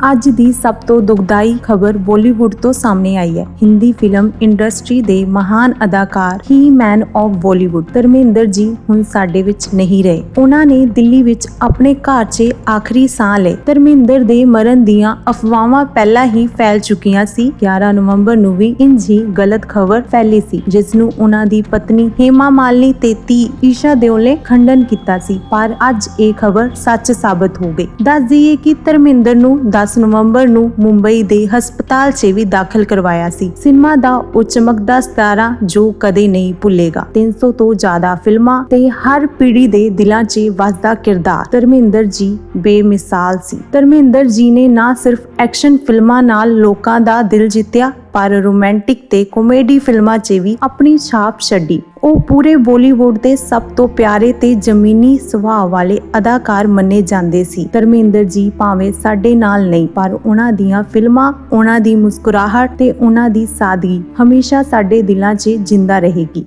ਅੱਜ ਦੀ ਸਭ ਤੋਂ ਦੁਖਦਾਈ ਖਬਰ ਬਾਲੀਵੁੱਡ ਤੋਂ ਸਾਹਮਣੇ ਆਈ ਹੈ। ਹਿੰਦੀ ਫਿਲਮ ਇੰਡਸਟਰੀ ਦੇ ਮਹਾਨ ਅਦਾਕਾਰ he man of Bollywood Dharmendra ji ਹੁਣ ਸਾਡੇ ਵਿੱਚ ਨਹੀਂ ਰਹੇ। ਉਹਨਾਂ ਨੇ ਦਿੱਲੀ ਵਿੱਚ ਆਪਣੇ ਘਰ 'ਚ ਆਖਰੀ ਸਾਹ ਲਏ। ਧਰਮਿੰਦਰ ਦੇ ਮਰਨ ਦੀਆਂ ਅਫਵਾਹਾਂ ਪਹਿਲਾਂ ਹੀ ਫੈਲ ਚੁੱਕੀਆਂ ਸੀ। 11 ਨਵੰਬਰ ਨੂੰ ਵੀ ਇੰਜ ਹੀ ਗਲਤ ਖਬਰ ਫੈਲੀ ਸੀ, ਜਿਸ ਨੂੰ ਉਹਨਾਂ ਦੀ ਪਤਨੀ ਹੇਮਾ ਮਾਲਨੀ ਤੇ ਧੀ ਈਸ਼ਾ ਦਿਓਲ ਖੰਡਨ ਕੀਤਾ ਸੀ। ਪਰ ਅੱਜ ਇਹ ਖਬਰ ਸੱਚ ਸਾਬਤ ਹੋ ਗਈ। ਦੱਸ ਦਈਏ ਕਿ ਧਰਮਿੰਦਰ ਨੂੰ 10 ਨਵੰਬਰ ਨੂੰ ਮੁੰਬਈ ਦੇ ਹਸਪਤਾਲ 'ਚ ਵੀ ਦਾਖਲ ਕਰਵਾਇਆ ਸੀ। ਸਿਨੇਮਾ ਦਾ ਉਹ ਚਮਕਦਾ ਸਿਤਾਰਾ ਜੋ ਕਦੇ ਨਹੀਂ ਭੁੱਲੇਗਾ। 300 ਤੋਂ ਜ਼ਿਆਦਾ ਫਿਲਮਾਂ ਤੇ ਹਰ ਪੀੜ੍ਹੀ ਦੇ ਦਿਲਾਂ 'ਚ ਵੱਸਦਾ ਕਿਰਦਾਰ। ਧਰਮਿੰਦਰ ਜੀ ਬੇਮਿਸਾਲ ਸੀ। ਧਰਮਿੰਦਰ ਜੀ ਨੇ ਨਾ ਸਿਰਫ ਐਕਸ਼ਨ ਫਿਲਮਾਂ ਨਾਲ ਲੋਕਾਂ ਦਾ ਦਿਲ ਜਿੱਤਿਆ, ਪਰ ਰੋਮਾਂਟਿਕ ਤੇ ਕਾਮੇਡੀ ਫਿਲਮਾਂ 'ਚ ਵੀ ਆਪਣੀ ਛਾਪ ਛੱਡੀ। ਉਹ ਪੂਰੇ ਬਾਲੀਵੁੱਡ ਦੇ ਸਭ ਤੋਂ ਪਿਆਰੇ ਤੇ ਜ਼ਮੀਨੀ ਸੁਭਾਅ ਵਾਲੇ ਅਦਾਕਾਰ ਮੰਨੇ ਜਾਂਦੇ ਸੀ। ਧਰਮਿੰਦਰ ਜੀ ਭਾਵੇਂ ਸਾਡੇ ਨਾਲ ਨਹੀਂ, ਪਰ ਉਹਨਾਂ ਦੀਆਂ ਫਿਲਮਾਂ, ਉਹਨਾਂ ਦੀ ਮੁਸਕਰਾਹਟ ਤੇ ਉਹਨਾਂ ਦੀ ਸਾਦਗੀ ਹਮੇਸ਼ਾ ਸਾਡੇ ਦਿਲਾਂ 'ਚ ਜਿੰਦਾ ਰਹੇਗੀ।